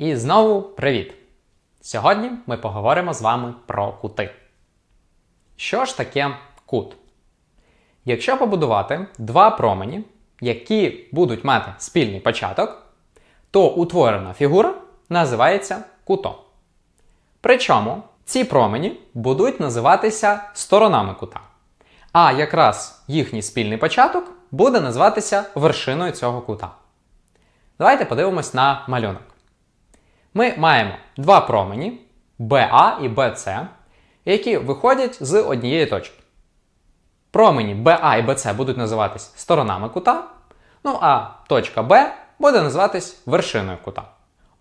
І знову привіт! Сьогодні ми поговоримо з вами про кути. Що ж таке кут? Якщо побудувати два промені, які будуть мати спільний початок, то утворена фігура називається кутом. Причому ці промені будуть називатися сторонами кута. А якраз їхній спільний початок буде називатися вершиною цього кута. Давайте подивимось на малюнок. Ми маємо два промені BA і BC, які виходять з однієї точки. Промені BA і BC будуть називатись сторонами кута, ну а точка B буде називатись вершиною кута.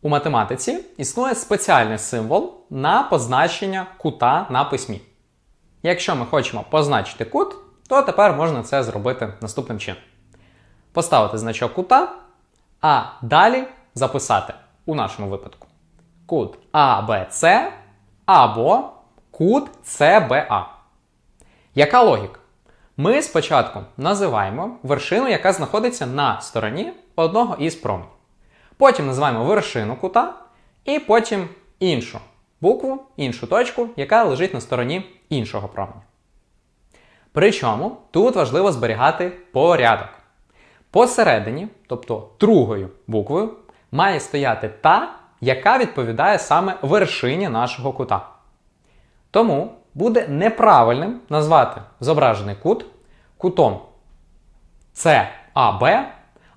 У математиці існує спеціальний символ на позначення кута на письмі. Якщо ми хочемо позначити кут, то тепер можна це зробити наступним чином: поставити значок кута, а далі записати у нашому випадку кут ABC або кут CBA. Яка логіка? Ми спочатку називаємо вершину, яка знаходиться на стороні одного із променів. Потім називаємо вершину кута, і потім іншу букву, іншу точку, яка лежить на стороні іншого променя. Причому тут важливо зберігати порядок. Посередині, тобто другою буквою, має стояти та, яка відповідає саме вершині нашого кута. Тому буде неправильним назвати зображений кут кутом CAB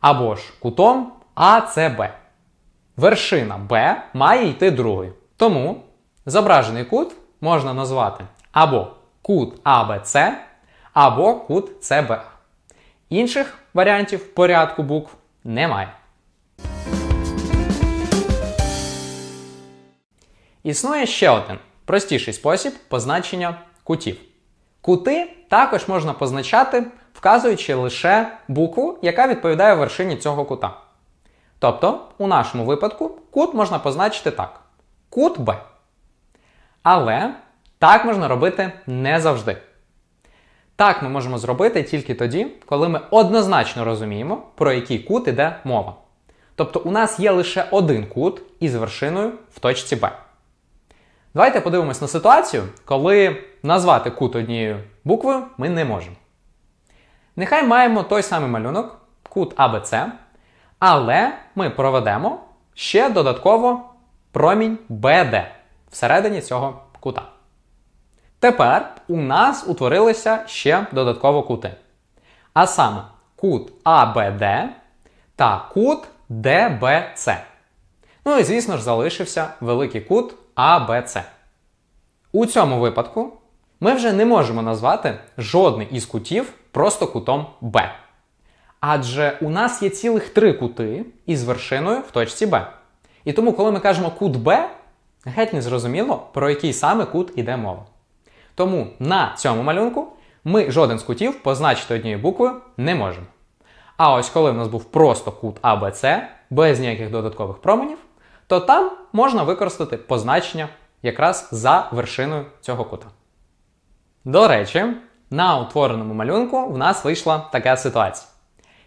або ж кутом ACB. Вершина B має йти другою. Тому зображений кут можна назвати або кут ABC, або кут CBA. Інших варіантів порядку букв немає. Існує ще один простіший спосіб позначення кутів. Кути також можна позначати, вказуючи лише букву, яка відповідає вершині цього кута. Тобто, у нашому випадку кут можна позначити так: кут Б. Але так можна робити не завжди. Так ми можемо зробити тільки тоді, коли ми однозначно розуміємо, про який кут іде мова. Тобто у нас є лише один кут із вершиною в точці Б. Давайте подивимось на ситуацію, коли назвати кут однією буквою ми не можемо. Нехай маємо той самий малюнок, кут АБЦ, але ми проведемо ще додатково промінь BD всередині цього кута. Тепер у нас утворилися ще додатково кути. А саме кут ABD та кут DBC. Ну і, звісно ж, залишився великий кут ABC. У цьому випадку ми вже не можемо назвати жодний із кутів просто кутом B. Адже у нас є цілих три кути із вершиною в точці B. І тому, коли ми кажемо кут B, геть не зрозуміло, про який саме кут іде мова. Тому на цьому малюнку ми жоден з кутів позначити однією буквою не можемо. А ось коли в нас був просто кут ABC, без ніяких додаткових променів, то там можна використати позначення якраз за вершиною цього кута. До речі, на утвореному малюнку в нас вийшла така ситуація,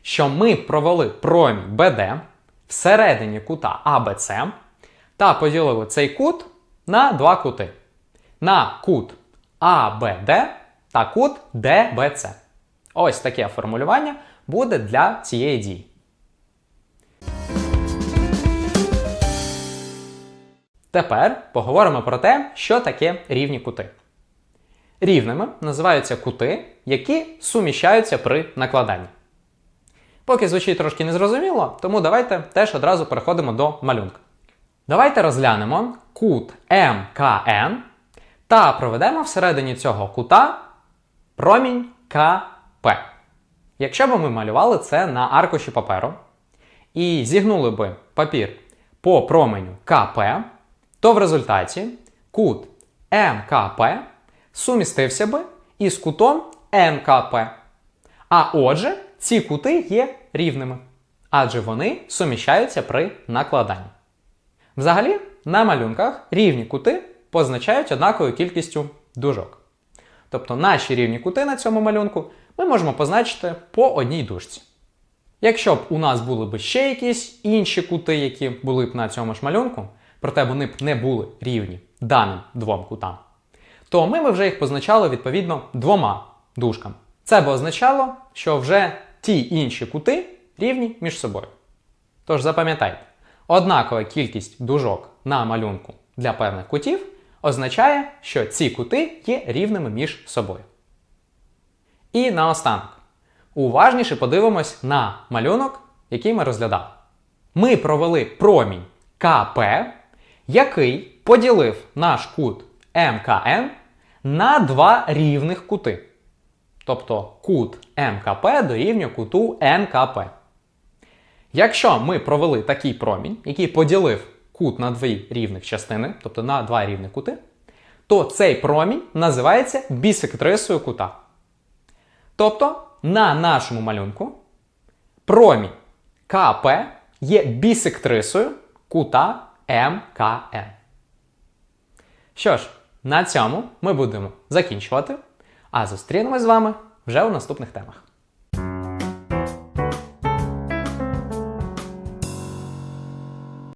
що ми провели промінь BD всередині кута ABC та поділили цей кут на два кути. На кут ABD та кут DBC. Ось таке формулювання буде для цієї дії. Тепер поговоримо про те, що таке рівні кути. Рівними називаються кути, які суміщаються при накладанні. Поки звучить трошки незрозуміло, тому давайте теж одразу переходимо до малюнка. Давайте розглянемо кут МКН та проведемо всередині цього кута промінь КП. Якщо б ми малювали це на аркуші паперу і зігнули би папір по променю КП, то в результаті кут МКП сумістився би із кутом НКП. А отже, ці кути є рівними, адже вони суміщаються при накладанні. Взагалі, на малюнках рівні кути позначають однаковою кількістю дужок. Тобто наші рівні кути на цьому малюнку ми можемо позначити по одній дужці. Якщо б у нас були б ще якісь інші кути, які були б на цьому ж малюнку, проте вони б не були рівні даним двом кутам, то ми б вже їх позначали відповідно двома дужками. Це б означало, що вже ті інші кути рівні між собою. Тож запам'ятайте, однакова кількість дужок на малюнку для певних кутів означає, що ці кути є рівними між собою. І наостанок. Уважніше подивимось на малюнок, який ми розглядали. Ми провели промінь КП, який поділив наш кут МКН на два рівних кути. Тобто кут МКП дорівнює куту НКП. Якщо ми провели такий промінь, який поділив кут на дві рівних частини, тобто на два рівних кути, то цей промінь називається бісектрисою кута. Тобто на нашому малюнку промінь КП є бісектрисою кута МКН. Що ж, на цьому ми будемо закінчувати, а зустрінемось з вами вже у наступних темах.